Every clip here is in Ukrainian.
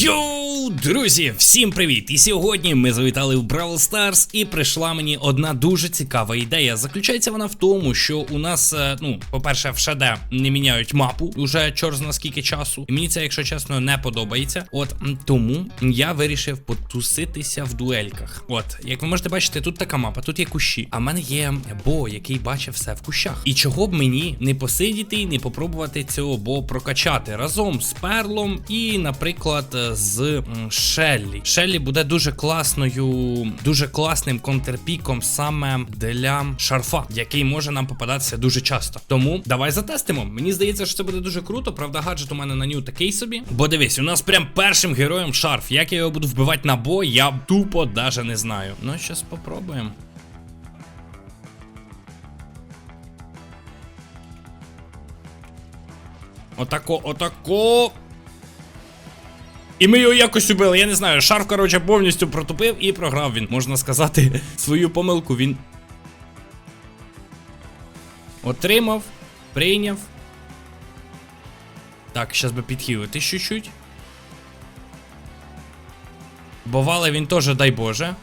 Йоу, друзі, всім привіт! І сьогодні ми завітали в Бравл Старс, і прийшла мені одна дуже цікава ідея. Заключається вона в тому, що у нас, е, ну, по-перше, в ШД не міняють мапу уже чор зна скільки часу. І мені це, якщо чесно, не подобається. От тому я вирішив потуситися в дуельках. От, як ви можете бачити, тут така мапа, тут є кущі. А в мене є бо, який бачив все в кущах. І чого б мені не посидіти і не попробувати цього бо прокачати разом з перлом і, наприклад, е, з Шеллі. Шеллі буде дуже класною, дуже класним контрпіком саме для шарфа, який може нам попадатися дуже часто. Тому давай затестимо. Мені здається, що це буде дуже круто. Правда, гаджет у мене на ню такий собі. Бо дивись, у нас прям першим героєм шарф. Як я його буду вбивати на бой, я тупо даже не знаю. Ну, щас попробуємо. Отако, отако. І ми його якось убили. Я не знаю, шарф, коротше, повністю протупив і програв він. Можна сказати, свою помилку він. Отримав, прийняв. Так, щас би підхилити чуть-чуть. Бували він теж, дай Боже.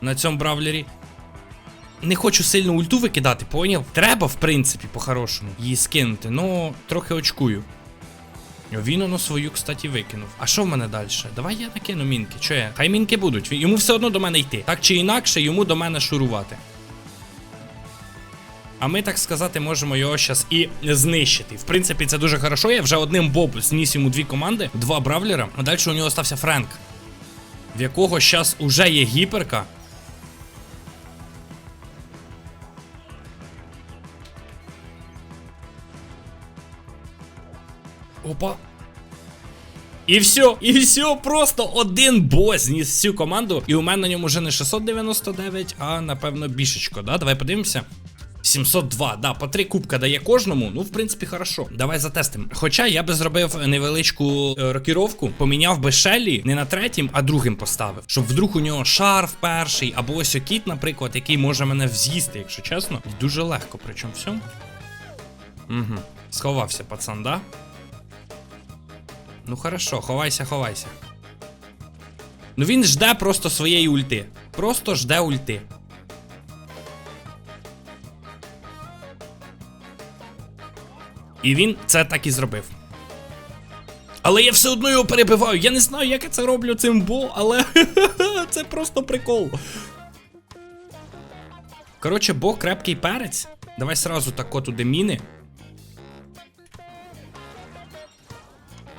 На цьому бравлері. Не хочу сильно ульту викидати, поняв? Треба, в принципі, по-хорошому її скинути, но трохи очкую. Він воно свою, кстати, викинув. А що в мене далі? Давай я накину мінки. Чо я? Хай мінки будуть. Йому все одно до мене йти. Так чи інакше, йому до мене шурувати. А ми, так сказати, можемо його зараз і знищити. В принципі, це дуже хорошо. Я вже одним боб зніс йому дві команди, два бравлера. А далі у нього стався Френк, в якого зараз уже є гіперка. Опа. І все, і все, просто один бос зніс всю команду. І у мене на ньому вже не 699, а напевно бішечко, да? Давай подивимося. 702, да, по три кубка дає кожному. Ну, в принципі, хорошо. Давай затестимо. Хоча я би зробив невеличку е, рокіровку, поміняв би Шеллі не на третім, а другим поставив. Щоб вдруг у нього шарф перший, або ось окіт, наприклад, який може мене вз'їсти, якщо чесно. І дуже легко, причому всьому. Угу. Сховався, пацан, да? Ну хорошо, ховайся, ховайся. Ну він жде просто своєї ульти. Просто жде ульти. І він це так і зробив. Але я все одно його перебиваю. Я не знаю, як я це роблю цим бо, але це просто прикол. Коротше, бо крепкий перець. Давай сразу тако туди міни.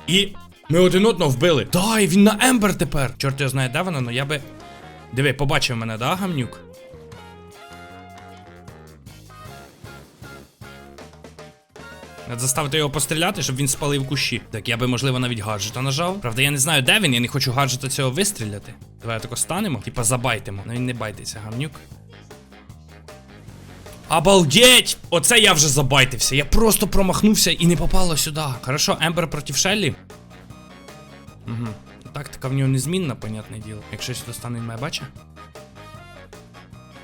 І ми один одного вбили. Дай, він на Ембер тепер. Чорт його знає, де вона, але я би. Диви, побачив мене, да, гамнюк? Треба заставити його постріляти, щоб він спалив кущі. Так я би, можливо, навіть гаджета нажав. Правда, я не знаю, де він, я не хочу гаджета цього вистріляти. Давай тако станемо, типа забайтимо. Ну він не байтиться, гамнюк. Обалдеть! Оце я вже забайтився. Я просто промахнувся і не попало сюди. Хорошо, Ембер проти Шеллі. Угу. Тактика в нього незмінна, понятне діло. Якщо сюди стане моя бача.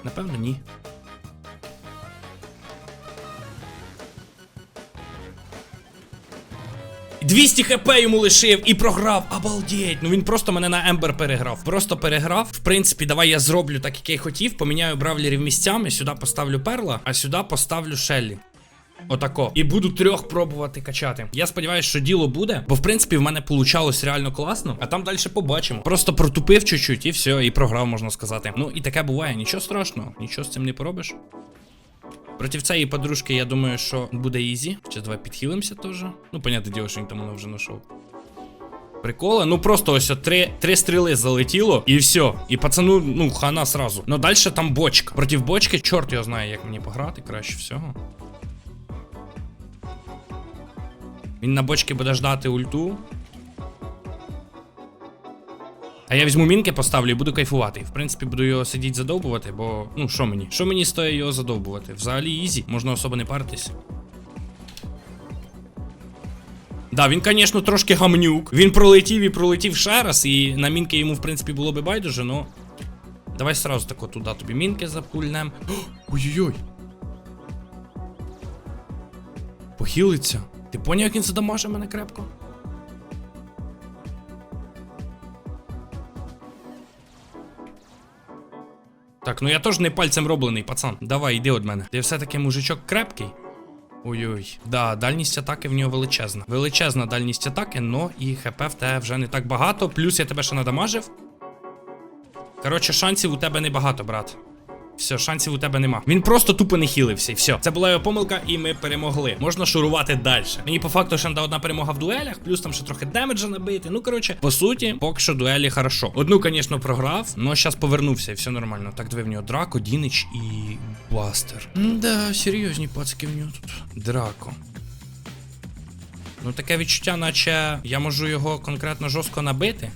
Напевно, ні. – 200 хп йому лишив і програв. Обалдеть. Ну він просто мене на Ембер переграв. Просто переграв. В принципі, давай я зроблю так, як я й хотів. Поміняю бравлерів місцями. Сюди поставлю перла, а сюди поставлю Шеллі. Отако. І буду трьох пробувати качати. Я сподіваюся, що діло буде, бо в принципі в мене получалось реально класно, а там далі побачимо. Просто протупив чуть-чуть і все, і програв, можна сказати. Ну і таке буває, нічого страшного, нічого з цим не поробиш. Проти цієї подружки, я думаю, що буде ізі. Ще давай підхилимося теж. Ну, понятне діло, що він там воно вже знайшов. Прикола, ну просто ось три, три стріли залетіло, і все. І пацану, ну, хана сразу. Ну далі там бочка. Проти бочки, чорт його знає, як мені пограти, краще всього. Він на бочці буде ждати ульту. А я візьму мінки, поставлю і буду кайфувати. В принципі, буду його сидіти задовбувати, бо. Ну, що мені? Що мені стоїть його задовбувати? Взагалі ізі, можна особо не паритись. Да, він, звісно, трошки гамнюк. Він пролетів і пролетів ще раз, і на мінки йому, в принципі, було би байдуже, но. Давай сразу тако туди тобі мінки запульнем. Ой-ой-ой. Похилиться. Ти поняв, як він задамаже мене крепко? Ну я теж не пальцем роблений, пацан. Давай, йди від мене. Ти все-таки мужичок крепкий. Ой-ой. Да, дальність атаки в нього величезна. Величезна дальність атаки, но і хп в тебе вже не так багато. Плюс я тебе ще надамажив. Коротше, шансів у тебе небагато, брат. Все, шансів у тебе нема. Він просто тупо не хілився, і все. Це була його помилка, і ми перемогли. Можна шурувати далі. Мені по факту ще одна перемога в дуелях, плюс там ще трохи демеджа набити. Ну коротше, по суті, поки що дуелі хорошо. Одну, звісно, програв, але зараз повернувся, і все нормально. Так, диви в нього Драко, Дінич і Бастер. Да, серйозні пацки в нього тут. Драко. Ну, таке відчуття, наче я можу його конкретно жорстко набити.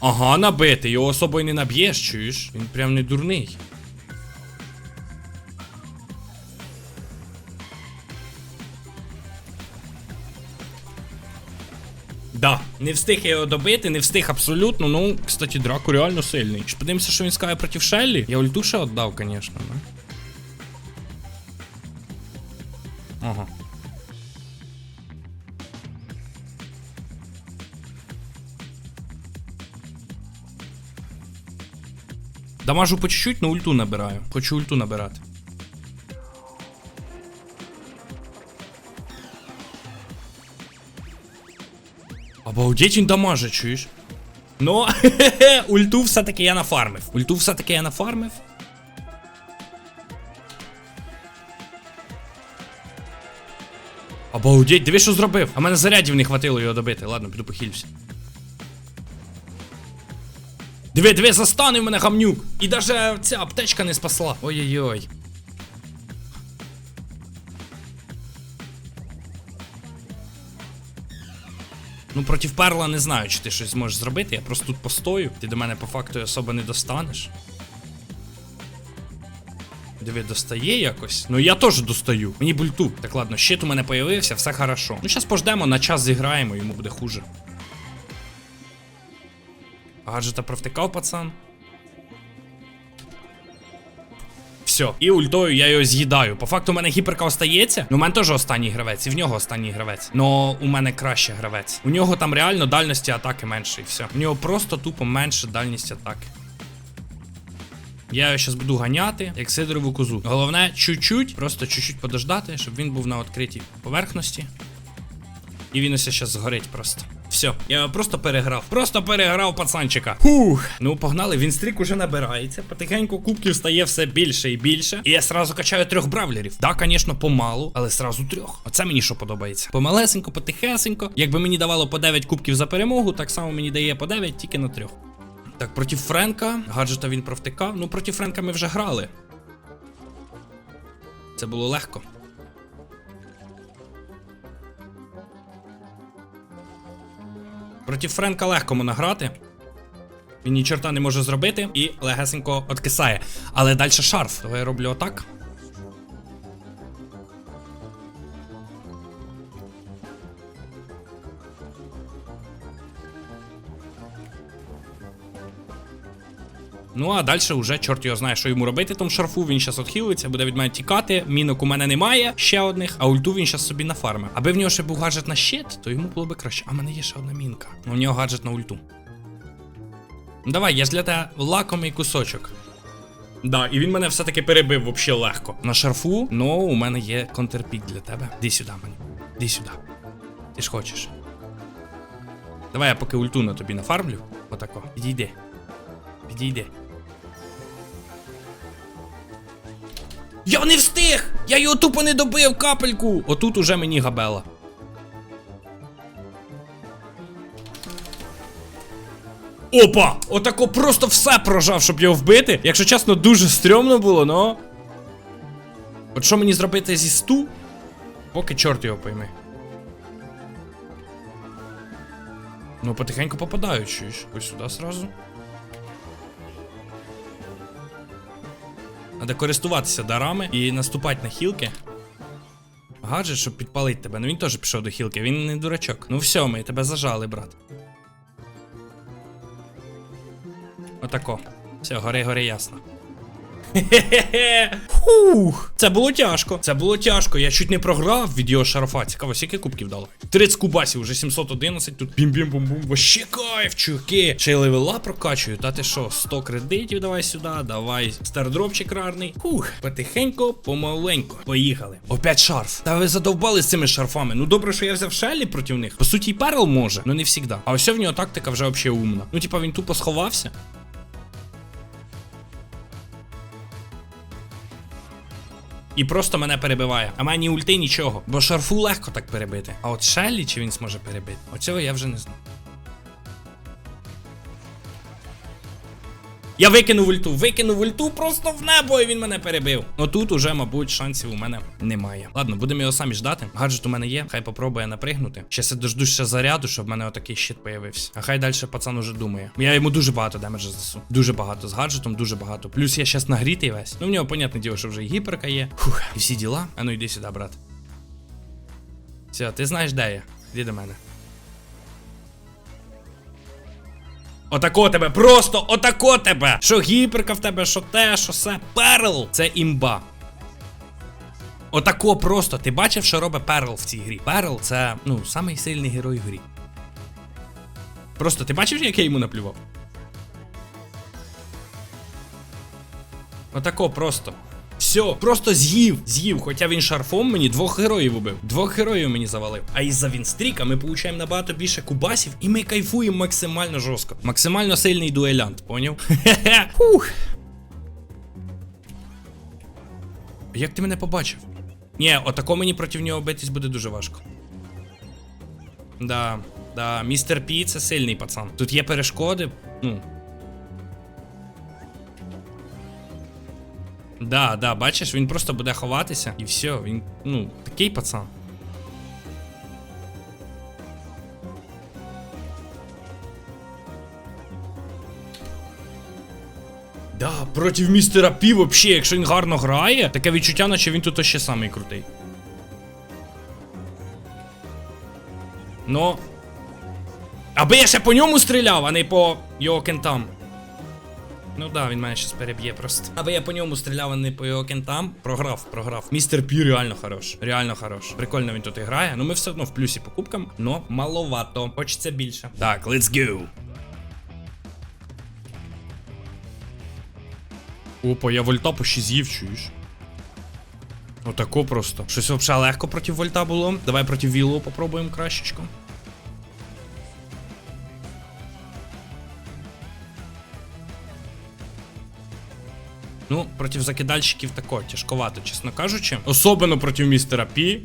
Ага, набити, його особою не наб'єш, чуєш? Він прям не дурний. Да, не встиг я його добити, не встиг абсолютно. Ну, кстати, Драко реально сильний. Ж подивимося, що він скаже проти Шеллі. Я ульту ще віддав, звісно. Ага. Дамажу по чуть-чуть, но ульту набираю. Хочу ульту набирати. Обалдеть він дамаже, чуєш? Ну, ульту все-таки я нафармив. Ульту все-таки я нафармив. Обалдеть, диви, що зробив. А мене зарядів не хватило його добити. Ладно, піду похилюся. Диви, диви, застанив мене гамнюк. І даже ця аптечка не спасла. Ой-ой-ой. Ну, проти перла не знаю, чи ти щось зможеш зробити. Я просто тут постою. Ти до мене по факту особо не достанеш. Диви, достає якось. Ну я теж достаю. Мені бульту. Так ладно, щит у мене появився, все хорошо. Ну, зараз пождемо, на час зіграємо, йому буде хуже. Гаджета провтикав, пацан. Все, і ультою я його з'їдаю. По факту у мене гіперка остається. Ну, у мене теж останній гравець, і в нього останній гравець. Но у мене краще гравець. У нього там реально дальності атаки менше, і все. У нього просто тупо менше дальність атаки. Я його зараз буду ганяти, як сидорову козу. Головне, чуть-чуть, просто чуть-чуть подождати, щоб він був на відкритій поверхності. І він ось зараз згорить просто. Все, я просто переграв. Просто переграв пацанчика. Фух. Ну, погнали, він стрік уже набирається. Потихеньку кубків стає все більше і більше. І я сразу качаю трьох бравлерів. Так, звісно, помалу, але сразу трьох. Оце мені що подобається. Помалесенько, потихесенько. Якби мені давало по 9 кубків за перемогу, так само мені дає по 9 тільки на трьох. Так, проти Френка. Гаджета він провтикав. Ну, проти Френка ми вже грали. Це було легко. Проти Френка легко можна грати. Він ні чорта не може зробити і легесенько откисає. Але далі шарф. Того я роблю отак. Ну, а далі вже чорт його знає, що йому робити тому шарфу. Він зараз відхилиться, буде від мене тікати. Мінок у мене немає ще одних, а ульту він зараз собі нафармив. Аби в нього ще був гаджет на щит, то йому було би краще. А в мене є ще одна мінка. Ну, У нього гаджет на ульту. Давай, я ж для тебе лакомий кусочок. Да, і він мене все-таки перебив вообще легко. На шарфу, ну, у мене є контрпік для тебе. Іди сюди мені. Іди сюди. Ти ж хочеш. Давай я поки ульту на тобі нафармлю. Отако. Підійди. Підійди. Я не встиг! Я його тупо не добив капельку! Отут уже мені габела. Опа! Отако просто все прожав, щоб його вбити. Якщо чесно, дуже стрьомно було, но. От що мені зробити зі сту? Поки чорт його пойми. Ну, потихеньку попадаю, чуєш? Ось сюди сразу. Треба користуватися дарами і наступати на хілки. Гаджет, щоб підпалити тебе. Ну він теж пішов до хілки, він не дурачок. Ну все, ми тебе зажали, брат. Отако. Все, гори, гори, ясно. Хе-хе-хе. Фух, це було тяжко. Це було тяжко. Я чуть не програв від його шарафа. Цікаво, скільки кубків дало? 30 кубасів, вже 711 тут. Бім-бім-бум-бум. Вообще кайф, чуваки. Ще й левела прокачую. Та ти що, 100 кредитів давай сюди, давай стардропчик рарний. Фух, потихеньку, помаленьку. Поїхали. Опять шарф. Та ви задовбали з цими шарфами. Ну добре, що я взяв Шеллі проти них. По суті, і перл може, але не завжди. А ось в нього тактика вже взагалі умна. Ну, типа, він тупо сховався. І просто мене перебиває. А мені ульти нічого. Бо шарфу легко так перебити. А от Шеллі чи він зможе перебити? Оцього я вже не знаю. Я викинув ульту, викинув ульту просто в небо, і він мене перебив. Ну тут уже, мабуть, шансів у мене немає. Ладно, будемо його самі ждати. Гаджет у мене є, хай попробує напригнути. Щас я дожду заряду, щоб в мене отакий щит появився. А хай далі пацан уже думає. Я йому дуже багато демеджа знесу. Дуже багато. З гаджетом дуже багато. Плюс я щас нагрітий весь. Ну в нього, понятне діло, що вже і гіперка є. Фух, і всі діла. А ну йди сюди, брат. Все, ти знаєш, де я? Іди до мене. Отако тебе, просто отако тебе! Що гіперка в тебе, що те, що все. Перл! Це імба. Отако просто. Ти бачив, що робить Перл в цій грі? Перл це, ну, самий сильний герой в грі. Просто ти бачив, як я йому наплював? Отако просто. Все, просто з'їв, з'їв. Хоча він шарфом мені двох героїв убив. Двох героїв мені завалив. А із-за Вінстріка ми получаємо набагато більше кубасів, і ми кайфуємо максимально жорстко. Максимально сильний дуелянт, поняв? Фух. Як ти мене побачив? Ні, отако мені проти нього битись буде дуже важко. Да, да, містер Пі це сильний пацан. Тут є перешкоди. Ну, Да, да, бачиш, він просто буде ховатися і все, він, ну, такий пацан. Да, проти містера Пі вообще, якщо він гарно грає, таке відчуття, наче він тут ще самий крутий. Ну. Аби я ще по ньому стріляв, а не по його кентам. Ну да, він мене щас переб'є просто. Аби я по ньому стріляв, а не по його кентам. Програв, програв. Містер Пі реально хорош. Реально хорош. Прикольно він тут грає. Ну ми все одно в плюсі по кубкам, но маловато. Хочеться більше. Так, let's go. Опа, я вольта по ще з'їв, чуєш? Отако просто. Щось взагалі легко проти вольта було. Давай проти віллу попробуємо кращечко. Ну, проти закидальщиків тако, тяжковато, чесно кажучи. Особливо проти містера Пі.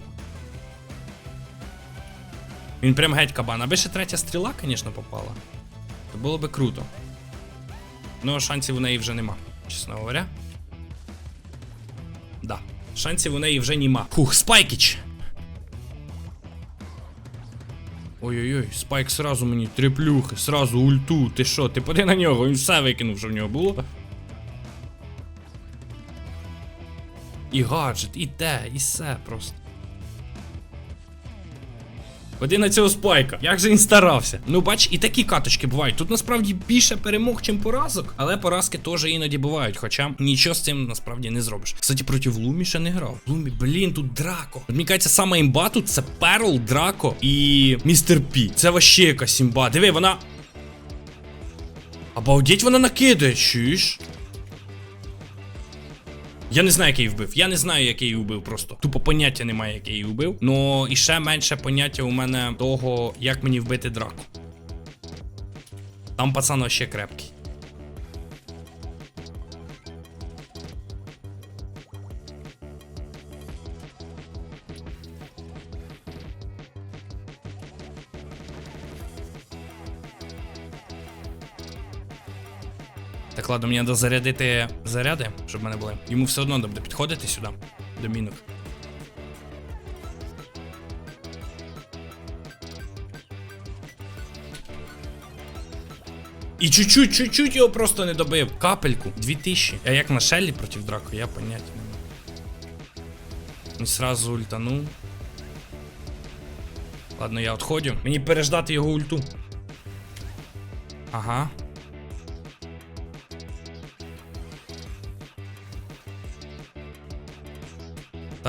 Він прям геть кабан. Аби ще третя стріла, звісно, попала. То було би круто. Ну, шансів у неї вже нема, чесно говоря. Да. Шансів у неї вже нема. Фух, спайкіч. Ой-ой-ой, спайк сразу мені три плюхи, сразу ульту. Ти що, ти поди на нього, він все викинув, що в нього було. І гаджет, і те, і все просто. Ходи на цього спайка. Як же він старався? Ну, бач, і такі каточки бувають. Тут насправді більше перемог, чим поразок, але поразки теж іноді бувають. Хоча нічого з цим насправді не зробиш. Кстати, проти Лумі ще не грав. Лумі, блін, тут Драко. От, мені кажеться, сама імба тут це Перл, Драко і Містер Пі. Це вообще якась імба. Диви, вона. Обалдеть, вона накидає, чуєш? Я не знаю, який вбив. Я не знаю, який вбив просто. Тупо поняття немає, який її вбив. Ну і ще менше поняття у мене того, як мені вбити драку. Там пацан ще крепкий. Ладно, мені треба зарядити заряди, щоб в мене були. Йому все одно буде підходити сюди, до мінок. І чуть-чуть, чуть-чуть його просто не добив. Капельку. 2000. А як на Шеллі проти драку, я поняття не маю. Він сразу ультанув. Ладно, я відходю. Мені переждати його ульту. Ага.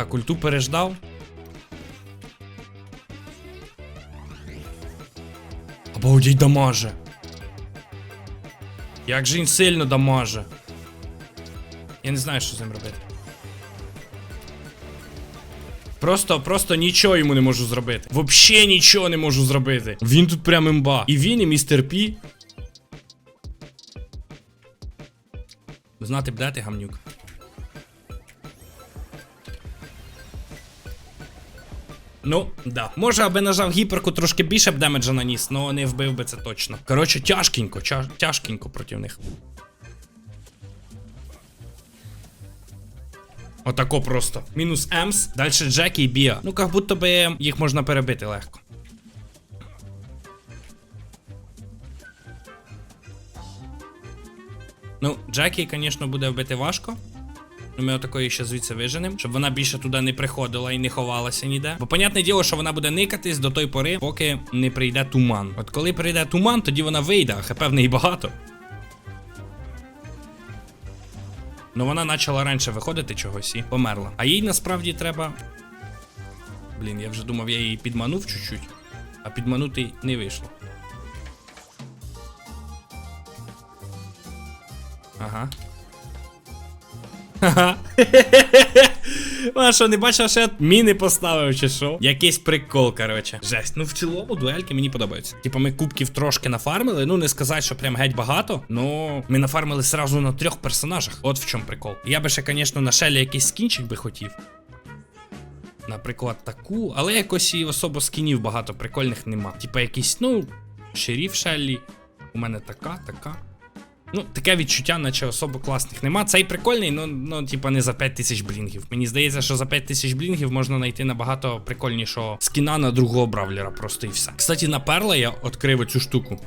Так, ульту переждав. Обалдеть дамаже. Як же він сильно дамаже. Я не знаю, що з ним робити. Просто, просто нічого йому не можу зробити. Вообще нічого не можу зробити. Він тут прям імба. І він, і містер Пі. Знати б де ти, гамнюк. Ну, да. Може, аби нажав гіперку трошки більше б демеджа наніс, але не вбив би це точно. Коротше, тяжкенько, ча- тяжкенько проти них. Отако просто. Мінус Емс, далі Джекі і Біа. Ну, як будто би їх можна перебити легко. Ну, Джекі, звісно, буде вбити важко. Ну, ми отакої ще звідси виженемо, щоб вона більше туди не приходила і не ховалася ніде. Бо понятне діло, що вона буде никатись до той пори, поки не прийде туман. От коли прийде туман, тоді вона вийде, а хп в неї багато. Ну вона почала раніше виходити чогось і померла. А їй насправді треба. Блін, я вже думав, я її підманув чуть-чуть, а підманути не вийшло. Ага. Ха-ха. Вона що, не бачила, що я міни поставив чи що? Якийсь прикол, коротше. Жесть. Ну в цілому дуельки мені подобаються. Типа ми кубків трошки нафармили. Ну не сказати, що прям геть багато. Ну ми нафармили сразу на трьох персонажах. От в чому прикол. Я би ще, звісно, на шелі якийсь скінчик би хотів. Наприклад, таку, але якось і особо скінів багато прикольних нема. Типа якийсь, ну, шеріф Шеллі. У мене така, така. Ну, таке відчуття, наче особо класних нема. Цей прикольний, ну, ну типа не за 5 тисяч блінгів. Мені здається, що за 5 тисяч блінгів можна знайти набагато прикольнішого скіна на другого бравлера, просто і все. Кстати, на перла я відкрив цю штуку.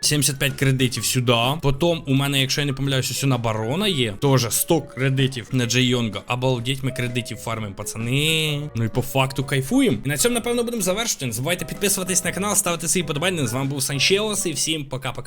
75 кредитів сюди. Потім у мене, якщо я не помиляюся, сюди на барона є. Теж 100 кредитів на Джей Йонга. Обалдеть, ми кредитів фармимо, пацани. Ну і по факту кайфуємо. І на цьому, напевно, будемо завершувати. Не забувайте підписуватись на канал, ставити свої подобання. З вами був Санчеос і всім пока-пока.